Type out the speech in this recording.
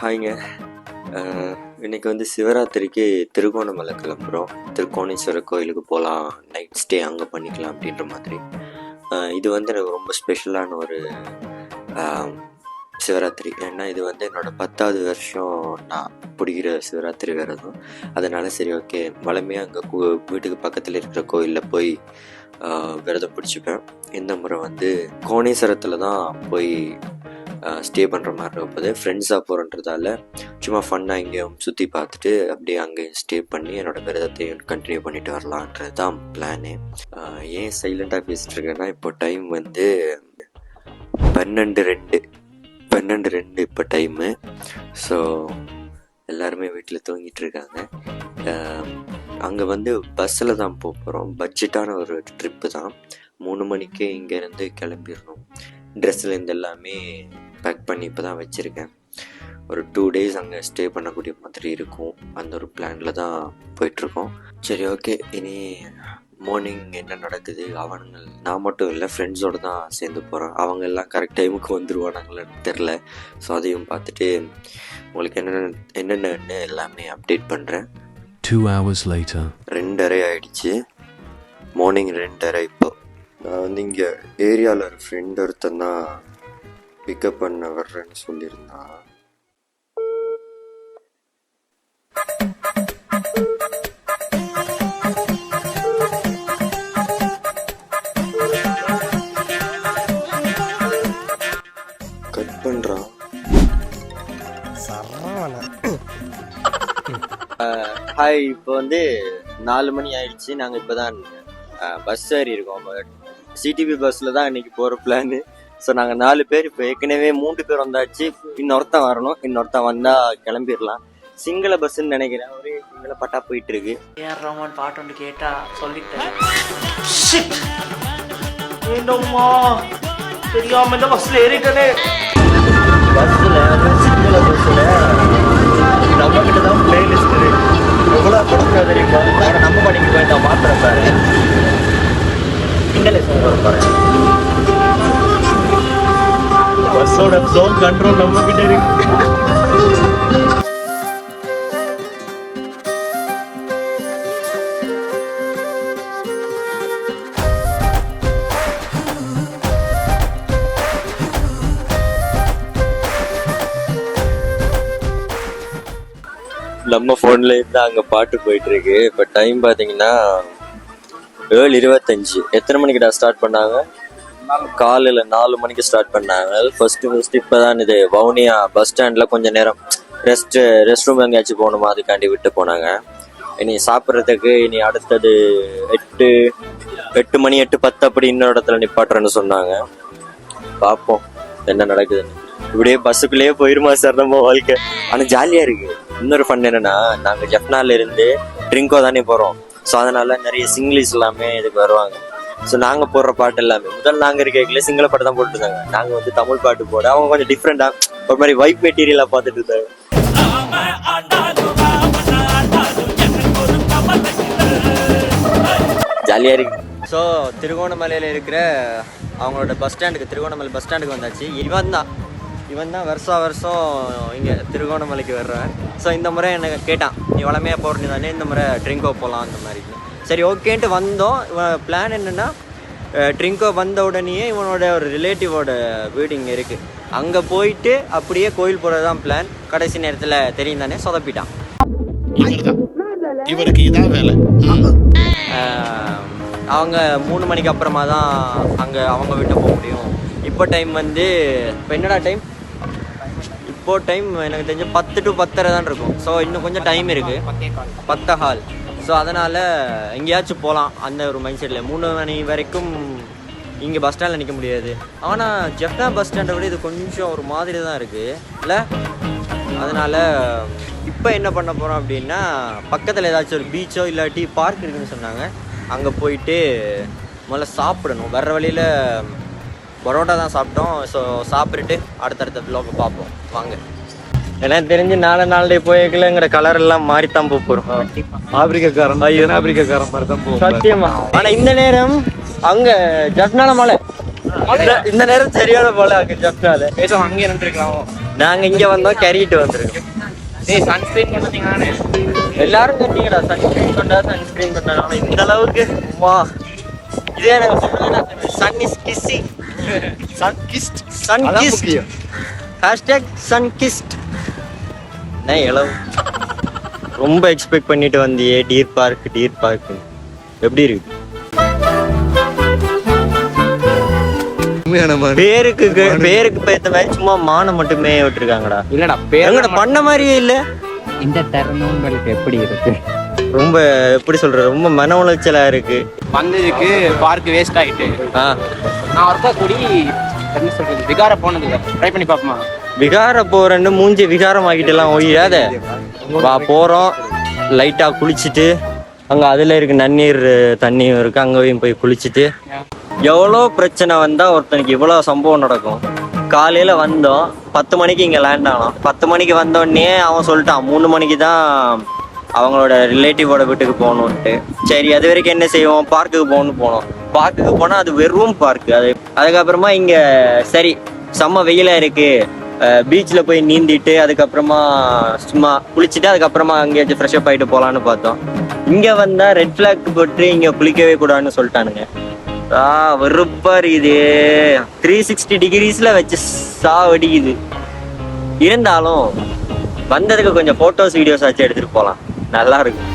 ஹாய்ங்க. இன்றைக்கி வந்து சிவராத்திரிக்கு திருகோணமலை கிளம்புறோம். திருக்கோணேஸ்வரர் கோயிலுக்கு போகலாம் நைட் ஸ்டே அங்கே பண்ணிக்கலாம் அப்படின்ற மாதிரி. இது வந்து எனக்கு ரொம்ப ஸ்பெஷலான ஒரு சிவராத்திரி. ஏன்னா இது வந்து என்னோடய பத்தாவது வருஷம் நான் பிடிக்கிற சிவராத்திரி விரதம் அதனால் சரி ஓகே வளமையாக அங்கே வீட்டுக்கு பக்கத்தில் இருக்கிற கோயிலில் போய் விரதம் பிடிச்சிப்பேன். இந்த முறை வந்து கோணேஸ்வரத்தில் தான் போய் ஸ்டே பண்ணுற மாதிரி இருப்பது ஃப்ரெண்ட்ஸாக போகிறன்றதால சும்மா ஃபன்னாக எங்கேயும் சுற்றி பார்த்துட்டு அப்படியே அங்கேயும் ஸ்டே பண்ணி என்னோட விரதத்தையும் கண்டினியூ பண்ணிட்டு வரலான்றது தான் பிளானு ஏன் சைலண்ட்டாக பேசிட்டு இருக்கேன்னா இப்போ டைம் வந்து பன்னெண்டு ரெண்டு பன்னெண்டு ரெண்டு இப்போ டைமு ஸோ எல்லாருமே வீட்டில் தூங்கிட்டு இருக்காங்க. அங்கே வந்து பஸ்ஸில் தான் போக போகிறோம் பட்ஜெட்டான ஒரு ட்ரிப்பு தான். மூணு மணிக்கே இங்கேருந்து கிளம்பிடணும். ட்ரெஸ்லேருந்து எல்லாமே பேக் பண்ணி இப்போ தான் வச்சுருக்கேன். ஒரு டூ டேஸ் அங்கே ஸ்டே பண்ணக்கூடிய மாதிரி இருக்கும். அந்த ஒரு பிளானில் தான் போயிட்டுருக்கோம். சரி ஓகே இனி மார்னிங் என்ன நடக்குது? அவனுங்க நான் மட்டும் இல்லை ஃப்ரெண்ட்ஸோடு தான் சேர்ந்து போகிறேன் அவங்க எல்லாம் கரெக்ட் டைமுக்கு வந்துருவானாங்களான்னு தெரில ஸோ அதையும் பார்த்துட்டு உங்களுக்கு என்னென்ன என்னென்னு எல்லாமே அப்டேட் பண்ணுறேன் Two hours later. ரெண்டரை ஆயிடுச்சு. மார்னிங் ரெண்டரை இப்போ நான் வந்து இங்கே ஏரியாவில் ஒரு ஃப்ரெண்ட் ஒருத்தன் தான் பிக்கப் பண்ண வர்றேன்னு சொல்லியிருந்தான். கட் பண்ணுறான் ஹாய் இப்போ வந்து நாலு மணி ஆயிடுச்சு. நாங்கள் இப்போ தான் பஸ் ஏறி இருக்கோம். சிடிபி பஸ்ஸில் தான் இன்னைக்கு போகிற பிளானு ஸோ நாங்கள் நாலு பேர் இப்போ ஏற்கனவே மூன்று பேர் வந்தாச்சு. இன்னொருத்தன் வரணும். இன்னொருத்தன் வந்தால் கிளம்பிடலாம். சிங்கள பஸ்ஸுன்னு நினைக்கிறேன். ஒரே சிங்கள பட்டா போயிட்டு இருக்கு ஏஆர் ரஹ்மான் பாட்டு ஒன்று கேட்டா சொல்லிட்டேன் தெரியாம இந்த பஸ்ல ஏறிட்டனே. பஸ்ஸில் சிங்கள பஸ்ஸில் நம்ம கிட்ட தான் பிளேலிஸ்ட் இருக்கு. எவ்வளோ கொடுக்க தெரியுமா? நான் நம்ப மாட்டேங்க வேண்டாம் மாத்திரம் பாரு சிங்கள பஸ்ஸோட ஜோன் கண்ட்ரோல் நம்ம கிட்ட இருக்கு. நம்ம ஃபோன்ல இருந்து அங்க பாட்டு போயிட்டு இருக்கு. இப்ப டைம் பாத்தீங்கன்னா ஏழு இருபத்தஞ்சு. எத்தனை மணிக்குடா ஸ்டார்ட் பண்ணாங்க? காலையில் நாலு மணிக்கு ஸ்டார்ட் பண்ணாங்க. ஃபர்ஸ்ட் ஃபர்ஸ்ட் இப்பதான் இது வவுனியா பஸ் ஸ்டாண்டில் கொஞ்சம் நேரம் ரெஸ்ட் ரெஸ்ட் ரூம் எங்கேயாச்சும் போகணுமா? அதுக்காண்டி விட்டு போனாங்க. இனி சாப்பிட்றதுக்கு இனி அடுத்தது எட்டு எட்டு மணி எட்டு பத்து அப்படி இன்னொரு இடத்துல நிப்பாட்டுறேன்னு சொன்னாங்க. பார்ப்போம் என்ன நடக்குதுன்னு. இப்படியே பஸ்ஸுக்குள்ளேயே போயிருமா சார் நம்ம வாழ்க்கை? ஆனால் ஜாலியாக இருக்குது இன்னொரு ஃபன் என்னன்னா நாங்கள் ஜப்னால இருந்து ட்ரிங்கோ தானே போகிறோம் ஸோ அதனால நிறைய சிங்கிலீஷ் எல்லாமே இதுக்கு வருவாங்க. ஸோ நாங்கள் போடுற பாட்டு எல்லாமே. முதல் நாங்கள் இருக்கைக்குள்ள சிங்கள பாட்டு தான் போட்டுருந்தாங்க. நாங்கள் வந்து தமிழ் பாட்டு போட அவங்க கொஞ்சம் டிஃப்ரெண்ட்டாக ஒரு மாதிரி வைப் மெட்டீரியலாக பார்த்துட்டு இருந்தாங்க. ஜாலியாக இருக்கு. ஸோ திருகோணமலையில் இருக்கிற அவங்களோட பஸ் ஸ்டாண்டுக்கு திருகோணமலை பஸ் ஸ்டாண்டுக்கு வந்தாச்சு. இவன் தான். இவன் தான் வருஷா வருஷம் இங்கே திருகோணமலைக்கு வர்றேன் ஸோ இந்த முறை எனக்கு கேட்டான் நீ வளமையாக தானே இந்த முறை ட்ரிங்கோ போகலாம் அந்த மாதிரி. சரி ஓகேன்ட்டு வந்தோம். இவன் பிளான் என்னென்னா ட்ரிங்கோ வந்த உடனேயே இவனோட ஒரு ரிலேட்டிவோட வீடு இங்கே இருக்குது அங்கே போயிட்டு அப்படியே கோயில் போகிறது தான் பிளான் கடைசி நேரத்தில் தெரியும் தானே சொதப்பிட்டான். இவருக்கு இதான் வேலை. ஆஹ் அவங்க மூணு மணிக்கு அப்புறமா தான் அங்கே அவங்க வீட்டை போக முடியும். இப்போ டைம் வந்து இப்போ என்னடா டைம் இப்போ டைம் எனக்கு தெரிஞ்சு பத்து டு பத்தரை தான் இருக்கும். ஸோ இன்னும் கொஞ்சம் டைம் இருக்குது பத்த ஹால் ஸோ அதனால் எங்கேயாச்சும் போகலாம் அந்த ஒரு மைண்ட் செட்டில் மூணு மணி வரைக்கும் இங்கே பஸ் ஸ்டாண்டில் நிற்க முடியாது. ஆனால் ஜெஃப்னா பஸ் ஸ்டாண்டை விட இது கொஞ்சம் ஒரு மாதிரி தான் இருக்குது இல்லை? அதனால் இப்போ என்ன பண்ண போகிறோம் அப்படின்னா பக்கத்தில் ஏதாச்சும் ஒரு பீச்சோ இல்லாட்டி பார்க் இருக்குன்னு சொன்னாங்க. அங்கே போயிட்டு முதல்ல சாப்பிடணும். வர்ற வழியில் பரோட்டா தான் சாப்பிட்டோம். ஸோ சாப்பிட்டுட்டு அடுத்தடுத்த ப்ளாக் பார்ப்போம். வாங்க. எனக்கு தெரிஞ்சு நாலு நாளே போய்க்கலங்கிற கலர் எல்லாம் மாறித்தான் போக போகிறோம் ஆப்பிரிக்காரன் ஆப்பிரிக்காரன் மாதிரி தான் போகும். சத்தியமா? ஆனா இந்த நேரம் அங்க ஜப்னால மழை இந்த- நேரம் சரியான மழை அங்க ஜப்னால. பேசாம அங்கேயே நின்றுருக்கலாம். நாங்க இங்க வந்தோம் கறிட்டு வந்திருக்கோம். டேய் சன்ஸ்கிரீன் பண்ணீங்க நானே எல்லாரும் கட்டிங்கடா சன்ஸ்கிரீன் கொண்டா சன்ஸ்கிரீன் கொண்டா. இந்த அளவுக்கு வா. இதே எனக்கு sun is kissing sun kissed sun அதான் கிஸ்ட் முக்கியம். ஹேஷ்டேக் சன் கிஸ்ட் என்ன இளவு ரொம்ப எக்ஸ்பெக்ட் பண்ணிட்டு வந்தியே. டீர் பார்க் டீர் பார்க் எப்படி இருக்கு. பேருக்கு பேருக்கு பேத்த மாதிரி சும்மா மானை மட்டுமே விட்டுருக்காங்கடா. இல்லடா பேர் பண்ண மாதிரியே இல்ல. இந்த தருணம் உங்களுக்கு எப்படி இருக்கு? ரொம்ப எப்படி சொல்ற ரொம்ப மன உளைச்சலா இருக்கு. வந்ததுக்கு பார்க் வேஸ்ட் ஆயிட்டு. நான் ஒருக்கா கூடி என்ன சொல்றது விகார போனது ட்ரை பண்ணி பாப்போமா விகார போறேன்னு மூஞ்சி விகாரம் ஆகிட்டு எல்லாம் வா போறோம். லைட்டா குளிச்சுட்டு அங்க அதுல இருக்க நன்னீர் தண்ணியும் இருக்கு அங்கேயும் போய் குளிச்சுட்டு. எவ்வளோ பிரச்சனை வந்தால் ஒருத்தனுக்கு இவ்வளோ சம்பவம் நடக்கும்? காலையில் வந்தோம் பத்து மணிக்கு இங்கே லேண்ட் ஆனோம் பத்து மணிக்கு வந்தோடனே அவன் சொல்லிட்டான் மூணு மணிக்கு தான் அவங்களோட ரிலேட்டிவோட வீட்டுக்கு போகணுன்ட்டு சரி அது வரைக்கும் என்ன செய்வோம்? பார்க்குக்கு போகணும்னு போனோம். பார்க்குக்கு போனால் அது வெறும் பார்க்கு அது அதுக்கப்புறமா இங்கே சரி செம்ம வெயிலாக இருக்கு. பீச்சில் போய் நீந்திட்டு அதுக்கப்புறமா சும்மா குளிச்சுட்டு அதுக்கப்புறமா அங்கேயாச்சும் ஃப்ரெஷ் அப் ஆகிட்டு போகலான்னு பார்த்தோம். இங்கே வந்தால் ரெட் ஃப்ளாக் போட்டு இங்கே குளிக்கவே கூடாதுன்னு சொல்லிட்டானுங்க. ஆ வெறுப்பா இருக்குது. த்ரீ சிக்ஸ்டி டிகிரிஸில் வச்சு சாவடிக்குது. இருந்தாலும் வந்ததுக்கு கொஞ்சம் ஃபோட்டோஸ் வீடியோஸ் ஆச்சு எடுத்துகிட்டு போகலாம் நல்லா இருக்கும்.